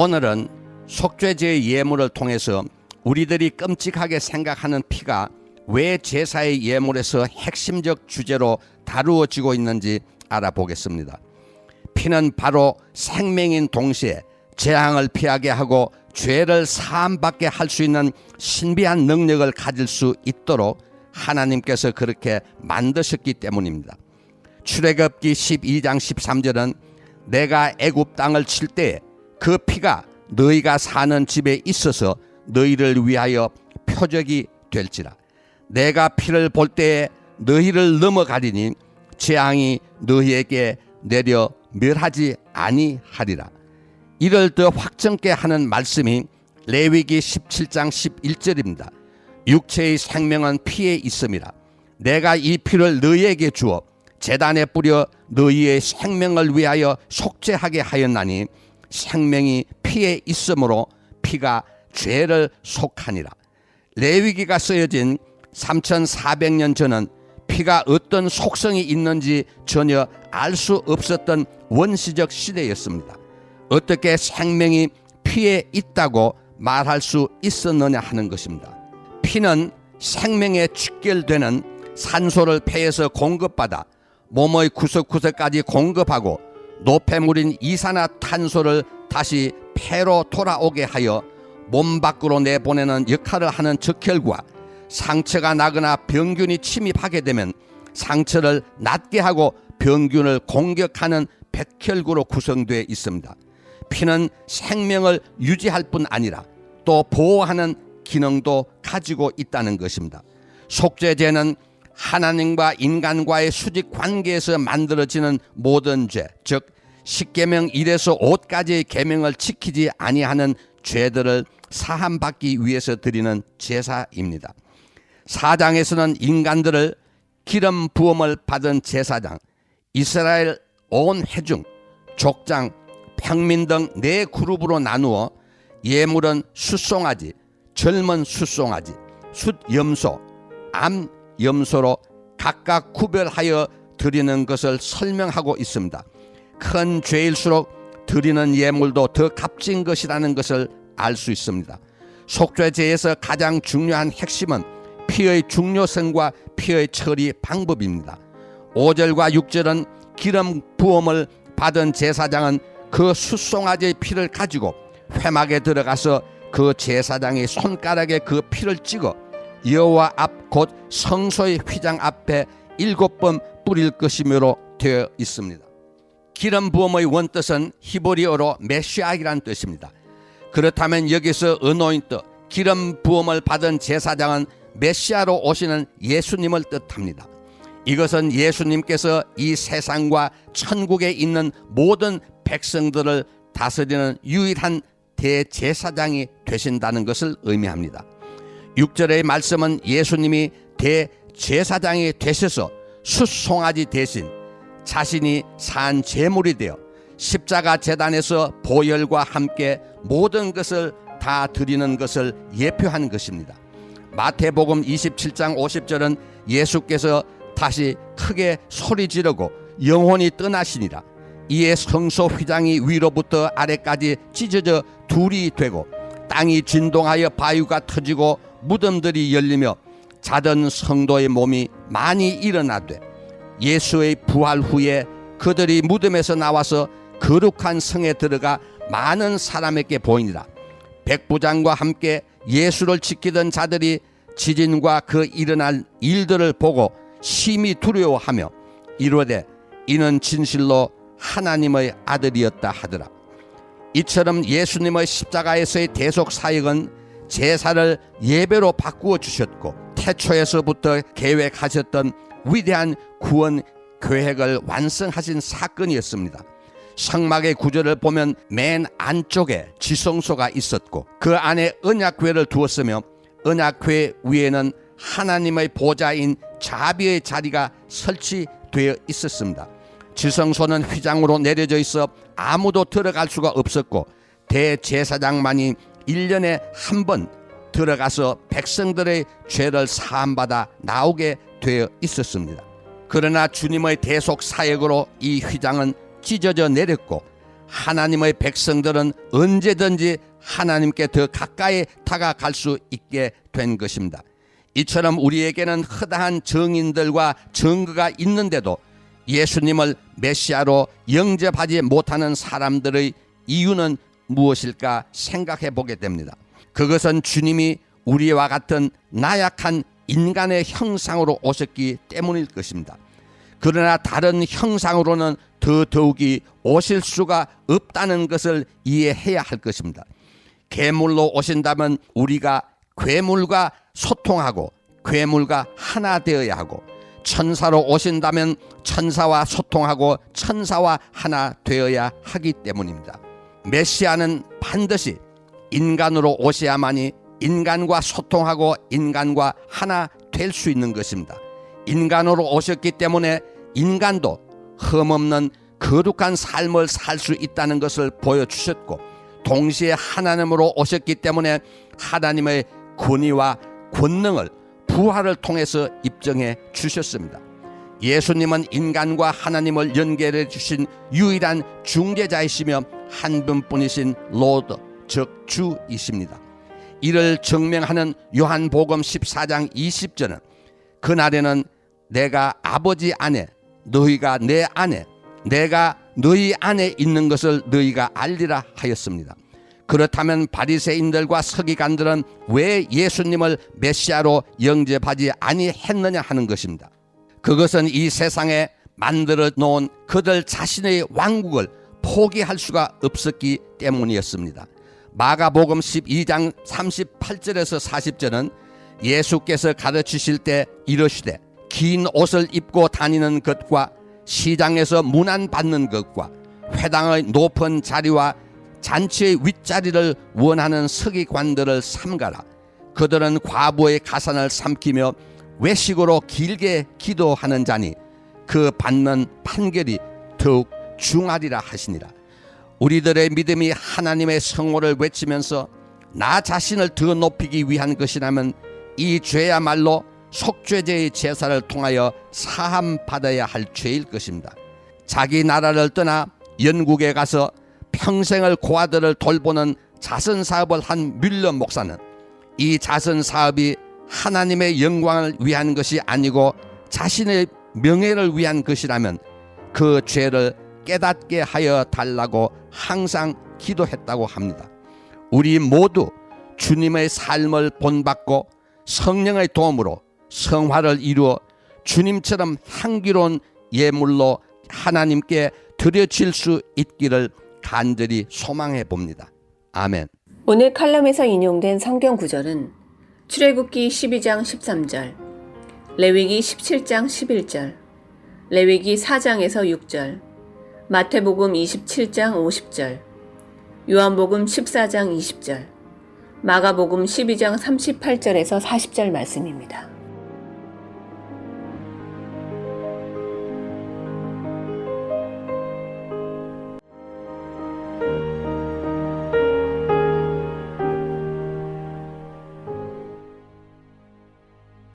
오늘은 속죄제의 예물을 통해서 우리들이 끔찍하게 생각하는 피가 왜 제사의 예물에서 핵심적 주제로 다루어지고 있는지 알아보겠습니다. 피는 바로 생명인 동시에 재앙을 피하게 하고 죄를 사함받게 할 수 있는 신비한 능력을 가질 수 있도록 하나님께서 그렇게 만드셨기 때문입니다. 출애굽기 12장 13절은 내가 애굽 땅을 칠 때 그 피가 너희가 사는 집에 있어서 너희를 위하여 표적이 될지라 내가 피를 볼 때에 너희를 넘어가리니 재앙이 너희에게 내려 멸하지 아니하리라 이를 더 확정케 하는 말씀이 레위기 17장 11절입니다. 육체의 생명은 피에 있음이라. 내가 이 피를 너희에게 주어 재단에 뿌려 너희의 생명을 위하여 속죄하게 하였나니 생명이 피에 있으므로 피가 죄를 속하니라. 레위기가 쓰여진 3400년 전은 피가 어떤 속성이 있는지 전혀 알 수 없었던 원시적 시대였습니다. 어떻게 생명이 피에 있다고 말할 수 있었느냐 하는 것입니다. 피는 생명에 직결되는 산소를 폐에서 공급받아 몸의 구석구석까지 공급하고 노폐물인 이산화탄소를 다시 폐로 돌아오게 하여 몸 밖으로 내보내는 역할을 하는 적혈과 상처가 나거나 병균이 침입하게 되면 상처를 낫게 하고 병균을 공격하는 백혈구로 구성되어 있습니다. 피는 생명을 유지할 뿐 아니라 또 보호하는 기능도 가지고 있다는 것입니다. 속죄제는 하나님과 인간과의 수직 관계에서 만들어지는 모든 죄, 즉 십계명 1에서 5까지의 계명을 지키지 아니하는 죄들을 사함 받기 위해서 드리는 제사입니다. 사장에서는 인간들을 기름 부음을 받은 제사장, 이스라엘 온 회중, 족장, 평민 등 네 그룹으로 나누어 예물은 숫송아지, 젊은 숫송아지, 숫염소, 암 염소로 각각 구별하여 드리는 것을 설명하고 있습니다. 큰 죄일수록 드리는 예물도 더 값진 것이라는 것을 알 수 있습니다. 속죄제에서 가장 중요한 핵심은 피의 중요성과 피의 처리 방법입니다. 5절과 6절은 기름 부음을 받은 제사장은 그 숫송아지의 피를 가지고 회막에 들어가서 그 제사장의 손가락에 그 피를 찍어 여호와 앞 곧 성소의 휘장 앞에 일곱 번 뿌릴 것이므로 되어 있습니다. 기름 부음의 원뜻은 히브리어로 메시아이라는 뜻입니다. 그렇다면 여기서 은노인트 기름 부음을 받은 제사장은 메시아로 오시는 예수님을 뜻합니다. 이것은 예수님께서 이 세상과 천국에 있는 모든 백성들을 다스리는 유일한 대제사장이 되신다는 것을 의미합니다. 6절의 말씀은 예수님이 대제사장이 되셔서 숫송아지 대신 자신이 산 제물이 되어 십자가 재단에서 보혈과 함께 모든 것을 다 드리는 것을 예표하는 것입니다. 마태복음 27장 50절은 예수께서 다시 크게 소리 지르고 영혼이 떠나시니라. 이에 성소 휘장이 위로부터 아래까지 찢어져 둘이 되고 땅이 진동하여 바위가 터지고 무덤들이 열리며 자던 성도의 몸이 많이 일어나되 예수의 부활 후에 그들이 무덤에서 나와서 거룩한 성에 들어가 많은 사람에게 보이니라. 백부장과 함께 예수를 지키던 자들이 지진과 그 일어날 일들을 보고 심히 두려워하며 이르되 이는 진실로 하나님의 아들이었다 하더라. 이처럼 예수님의 십자가에서의 대속 사역은 제사를 예배로 바꾸어 주셨고 태초에서부터 계획하셨던 위대한 구원 계획을 완성하신 사건이었습니다. 성막의 구절을 보면 맨 안쪽에 지성소가 있었고 그 안에 언약궤를 두었으며 언약궤 위에는 하나님의 보좌인 자비의 자리가 설치되어 있었습니다. 지성소는 휘장으로 내려져 있어 아무도 들어갈 수가 없었고 대제사장만이 1년에 한 번 들어가서 백성들의 죄를 사함받아 나오게 되어 있었습니다. 그러나 주님의 대속 사역으로 이 휘장은 찢어져 내렸고 하나님의 백성들은 언제든지 하나님께 더 가까이 다가갈 수 있게 된 것입니다. 이처럼 우리에게는 허다한 정인들과 증거가 있는데도 예수님을 메시아로 영접하지 못하는 사람들의 이유는 무엇일까 생각해 보게 됩니다. 그것은 주님이 우리와 같은 나약한 인간의 형상으로 오셨기 때문일 것입니다. 그러나 다른 형상으로는 더더욱이 오실 수가 없다는 것을 이해해야 할 것입니다. 괴물로 오신다면 우리가 괴물과 소통하고 괴물과 하나 되어야 하고 천사로 오신다면 천사와 소통하고 천사와 하나 되어야 하기 때문입니다. 메시아는 반드시 인간으로 오셔야만이 인간과 소통하고 인간과 하나 될 수 있는 것입니다. 인간으로 오셨기 때문에 인간도 흠없는 거룩한 삶을 살 수 있다는 것을 보여주셨고 동시에 하나님으로 오셨기 때문에 하나님의 권위와 권능을 부활을 통해서 입증해 주셨습니다. 예수님은 인간과 하나님을 연결해 주신 유일한 중재자이시며 한 분뿐이신 로드 즉 주이십니다. 이를 증명하는 요한복음 14장 20절은 그날에는 내가 아버지 안에 너희가 내 안에 내가 너희 안에 있는 것을 너희가 알리라 하였습니다. 그렇다면 바리새인들과 서기관들은 왜 예수님을 메시아로 영접하지 아니했느냐 하는 것입니다. 그것은 이 세상에 만들어 놓은 그들 자신의 왕국을 포기할 수가 없었기 때문이었습니다. 마가복음 12장 38절에서 40절은 예수께서 가르치실 때 이러시되 긴 옷을 입고 다니는 것과 시장에서 문안 받는 것과 회당의 높은 자리와 잔치의 윗자리를 원하는 서기관들을 삼가라. 그들은 과부의 가산을 삼키며 외식으로 길게 기도하는 자니 그 받는 판결이 더욱 중하리라 하시니라. 우리들의 믿음이 하나님의 성호를 외치면서 나 자신을 더 높이기 위한 것이라면 이 죄야말로 속죄제의 제사를 통하여 사함 받아야 할 죄일 것입니다. 자기 나라를 떠나 영국에 가서 평생을 고아들을 돌보는 자선 사업을 한 뮬러 목사는 이 자선 사업이 하나님의 영광을 위한 것이 아니고 자신의 명예를 위한 것이라면 그 죄를 깨닫게 하여 달라고 항상 기도했다고 합니다. 우리 모두 주님의 삶을 본받고 성령의 도움으로 성화를 이루어 주님처럼 향기로운 예물로 하나님께 드려질 수 있기를 간절히 소망해 봅니다. 아멘. 오늘 칼럼에서 인용된 성경 구절은 출애굽기 12장 13절, 레위기 17장 11절, 레위기 4장에서 6절, 마태복음 27장 50절, 요한복음 14장 20절, 마가복음 12장 38절에서 40절 말씀입니다.